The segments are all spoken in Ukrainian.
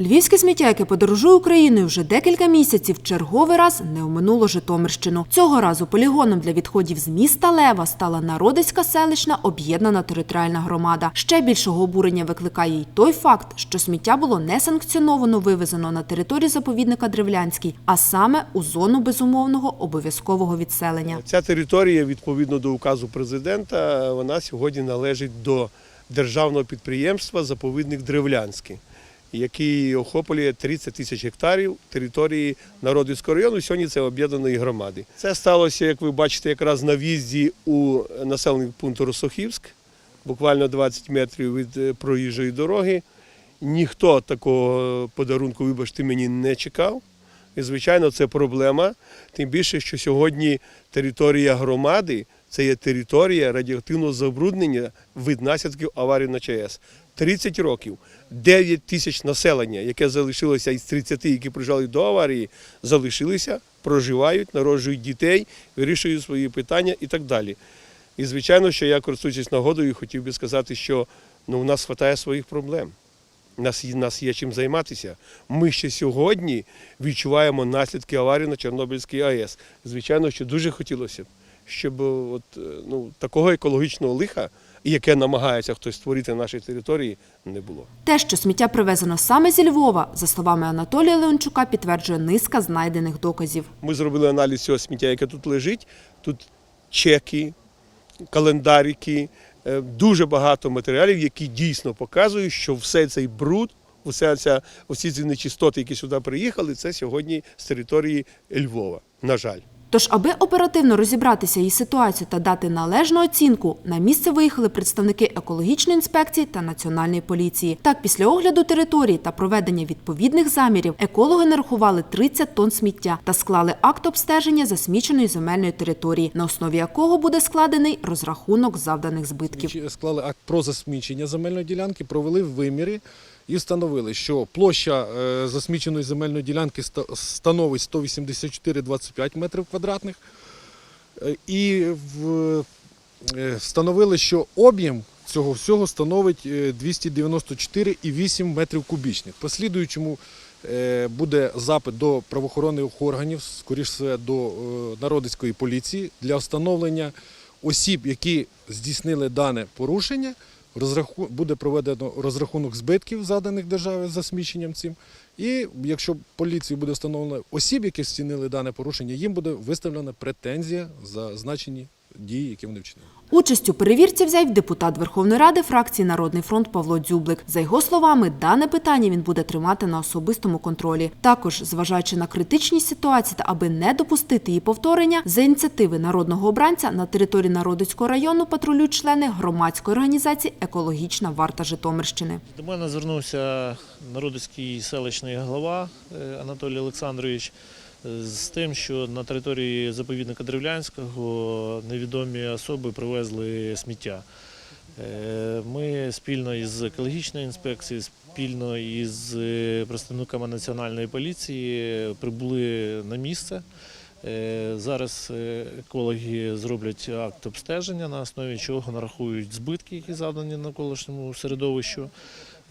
Львівське сміття, яке подорожує Україною вже декілька місяців, черговий раз не оминуло Житомирщину. Цього разу полігоном для відходів з міста Лева стала Народицька селищна об'єднана територіальна громада. Ще більшого обурення викликає й той факт, що сміття було несанкціоновано вивезено на територію заповідника Древлянський, а саме у зону безумовного обов'язкового відселення. Ця територія, відповідно до указу президента, вона сьогодні належить до державного підприємства Заповідник Древлянський, який охоплює 30 тисяч гектарів території Народицького району. Сьогодні це об'єднаної громади. Це сталося, як ви бачите, якраз на в'їзді у населений пункт Росохівськ, буквально 20 метрів від е, проїжджої дороги. Ніхто такого подарунку, вибачте, мені не чекав. І, звичайно, це проблема. Тим більше, що сьогодні територія громади це є територія радіоактивного забруднення від наслідків аварії на ЧАЕС. 30 років, 9 тисяч населення, яке залишилося із 30, які приїжджали до аварії, залишилися, проживають, народжують дітей, вирішують свої питання і так далі. І звичайно, що я користуючись нагодою, хотів би сказати, що ну, у нас вистачає своїх проблем. У нас, нас є чим займатися. Ми ще сьогодні відчуваємо наслідки аварії на Чорнобильській АЕС. Звичайно, що дуже хотілося б, щоб от, е, ну, такого екологічного лиха, яке намагається хтось створити на нашій території, не було. Те, що сміття привезено саме зі Львова, за словами Анатолія Леончука, підтверджує низка знайдених доказів. Ми зробили аналіз цього сміття, яке тут лежить. Тут чеки, календарики, е, дуже багато матеріалів, які дійсно показують, що все цей бруд, уся ця, усі ці нечистоти, які сюди приїхали, це сьогодні з території Львова. На жаль. Тож, аби оперативно розібратися із ситуацією та дати належну оцінку, на місце виїхали представники екологічної інспекції та національної поліції. Так, після огляду території та проведення відповідних замірів, екологи нарахували 30 тонн сміття та склали акт обстеження засміченої земельної території, на основі якого буде складений розрахунок завданих збитків. Склали акт про засмічення земельної ділянки, провели виміри і встановили, що площа е, засміченої земельної ділянки становить 184,25 метрів квадратних. Е, І е, встановили, що об'єм цього всього становить е, 294,8 метрів кубічних. Послідуючому буде запит до правоохоронних органів, скоріше до е, народицької поліції для встановлення осіб, які здійснили дане порушення. Буде проведено розрахунок збитків, заданих державі за сміщенням цим. І якщо поліції буде встановлено осіб, які стінили дане порушення, їм буде виставлена претензія за значені дії, які вони вчинили. Участь у перевірці взяв депутат Верховної Ради фракції Народний фронт Павло Дзюблик. За його словами, дане питання він буде тримати на особистому контролі. Також, зважаючи на критичність ситуації та аби не допустити її повторення, за ініціативи народного обранця на території Народицького району патрулюють члени громадської організації Екологічна варта Житомирщини. До мене звернувся народський селищний голова е, Анатолій Олександрович з тим, що на території заповідника Древлянського невідомі особи привезли сміття. Е, Ми спільно із екологічною інспекцією, спільно із е, представниками національної поліції прибули на місце. Е, Зараз е, екологи зроблять акт обстеження, на основі чого нарахують збитки, які завдані навколишньому середовищу.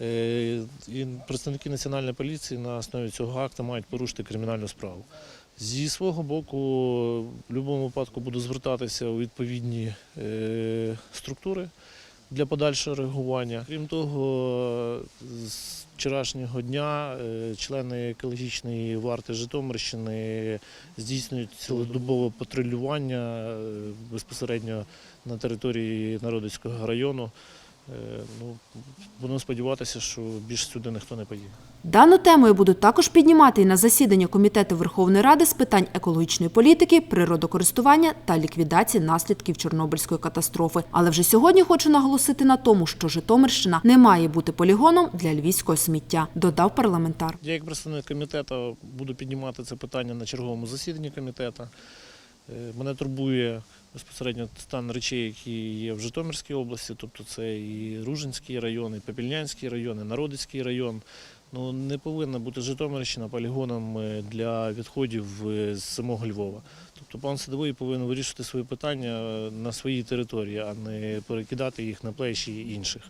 Е, І представники національної поліції на основі цього акту мають порушити кримінальну справу. Зі свого боку, в будь-якому випадку буду звертатися у відповідні структури для подальшого реагування. Крім того, з вчорашнього дня е, члени екологічної варти Житомирщини здійснюють цілодобове патрулювання е, безпосередньо на території Народицького району. Е, Ну, будемо сподіватися, що більше сюди ніхто не поїде. Дану тему я буду також піднімати і на засіданні Комітету Верховної Ради з питань екологічної політики, природокористування та ліквідації наслідків Чорнобильської катастрофи. Але вже сьогодні хочу наголосити на тому, що Житомирщина не має бути полігоном для львівського сміття, додав парламентар. Я як представник комітету буду піднімати це питання на черговому засіданні комітету. Е, Мене турбує безпосередньо стан речей, які є в Житомирській області, тобто це і Ружинський район, і Попільнянський район, і Народицький район. Ну, не повинна бути Житомирщина полігоном е, для відходів е, з самого Львова. Тобто пан Садовий повинен вирішити свої питання на своїй території, а не перекидати їх на плечі інших.